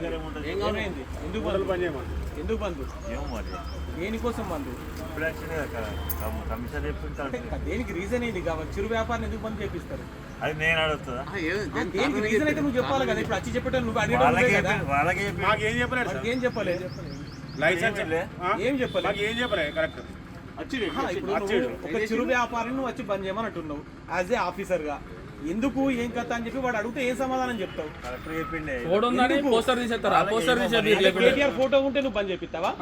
ఎందుకు బంద్? పని ఎందుకు మరి. దేనికోసం కమిషన్ అంటే దేనికి రీజన్ ఏంది? కాబట్టి చిరు వ్యాపారం ఎందుకు బంద్ చేపిస్తారు? అది నేను అడుగుతుందా దేనికి రీజన్ అయితే నువ్వు చెప్పాలి కదా? ఇప్పుడు వచ్చి చెప్పేటప్పుడు నువ్వు అడిగేటప్పుడు వాళ్ళకి మాకు ఏం చెప్పలేదు ఏం చెప్పలేదు లైసెన్స్? ఏం చెప్పలేదు మాకు ఏం చెప్పలేదు కరెక్ట్ నువ్వు ఒక చిరు వ్యాపారిని నువ్వు వచ్చి బంద్ చేయమని అంటున్నావు యాజ్ ఏ ఆఫీసర్గా. ఎందుకు ఏం కథ అని చెప్పి వాడు అడిగితే ఏ సమాధానం చెప్తావు? కలెక్టర్ చెప్పిండే. ఫోటో ఉందని పోస్టర్ తీసేస్తారు? ఆ పోస్టర్ కేటీఆర్ ఫోటో ఉంటే నువ్వు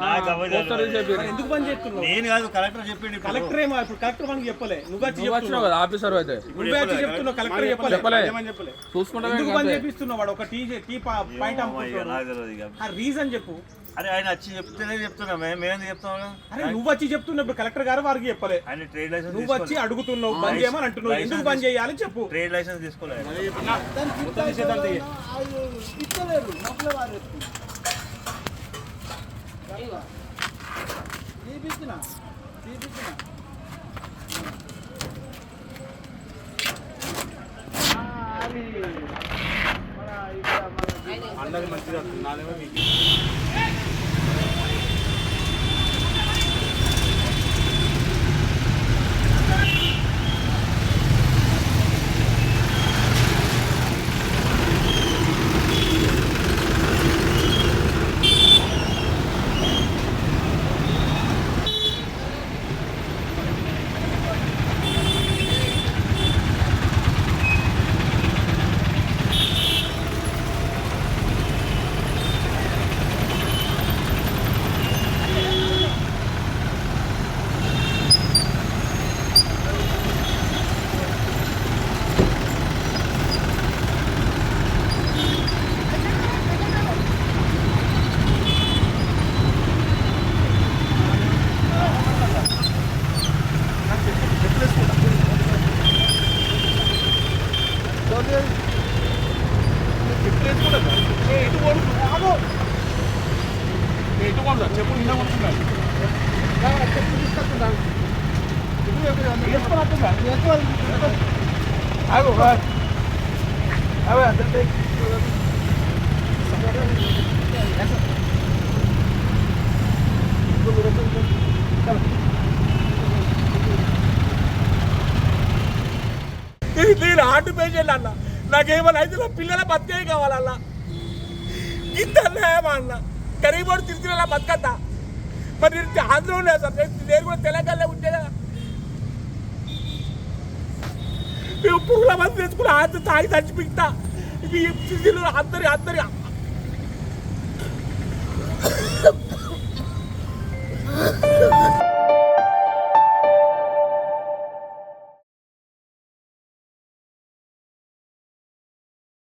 నాకు అవ్వదు పోస్టర్ మరి. ఎందుకు బంద్ చేస్తున్నావు? నేను కాదు కలెక్టర్ చెప్పిండు ఇప్పుడు. కలెక్టర్ ఏమో ఇప్పుడు కలెక్టర్ మనకి చెప్పలే. నువ్వు వచ్చి నువ్వు వచ్చినావు చెప్తున్నావు. కదా ఆఫీసర్ అయితే. నువ్వే వచ్చి చెప్తున్నావు కలెక్టర్ చెప్పలే. చెప్పలే. ఏమని చెప్పలేదు చూసుకుంటా ఎందుకు బంద్ చేపిస్తున్నావు వాడు? ఒక టీ టీ పాయింట్ ఏమో ఇక అమ్ముకుంటున్నాడు నాకు తెలియదు ఇక. ఆ రీజన్ చెప్పు. అరే ఆయన వచ్చి చెప్తేనే చెప్తున్నా. మేము మేమేందుకు చెప్తాం అరే నువ్వు వచ్చి చెప్తున్నప్పుడు కలెక్టర్ గారు వారికి చెప్పలే. ఆయన ట్రేడ్ లైసెన్స్ నువ్వు వచ్చి అడుగుతున్నావు బంద్ చేయమని అంటున్నావు. ఎందుకు బంద్ చేయాలి చెప్పు. ట్రేడ్ లైసెన్స్ తీసుకోలేదు నిషేధాలు అందరికి మంచిగా వస్తుంది. నాదేమో మీకు చెప్పు నిన్న కొనుక్కున్నాను నేను హార్ట్ పేషెంట్ అన్న. నాకేమైనా అయితే పిల్లల బతికే కావాలన్న. ఇంత అన్నాయమా అన్న గరీబోడు తిరిగిన బతకద్దా మరి నేను ఆంధ్రలో లేదు సార్ నేను నేను కూడా తెలంగాణలో ఉంటే కదా మేము పురుగుల మంది తెచ్చుకుని ఆంధ్ర తాగి చచ్చిపిస్తా ఇవి అందరి అందరి